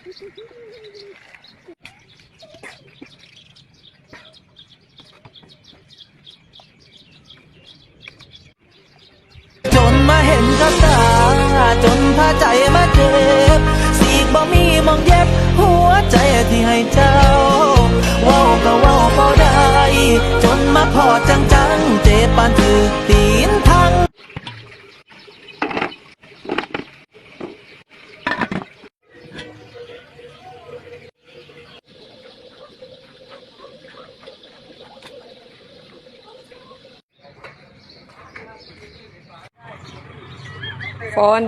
จนมาเห็นก็ตา จนพาใจมาเจ็บ สีบ่มีมองเย็บ หัวใจที่ให้เจ้า ฝน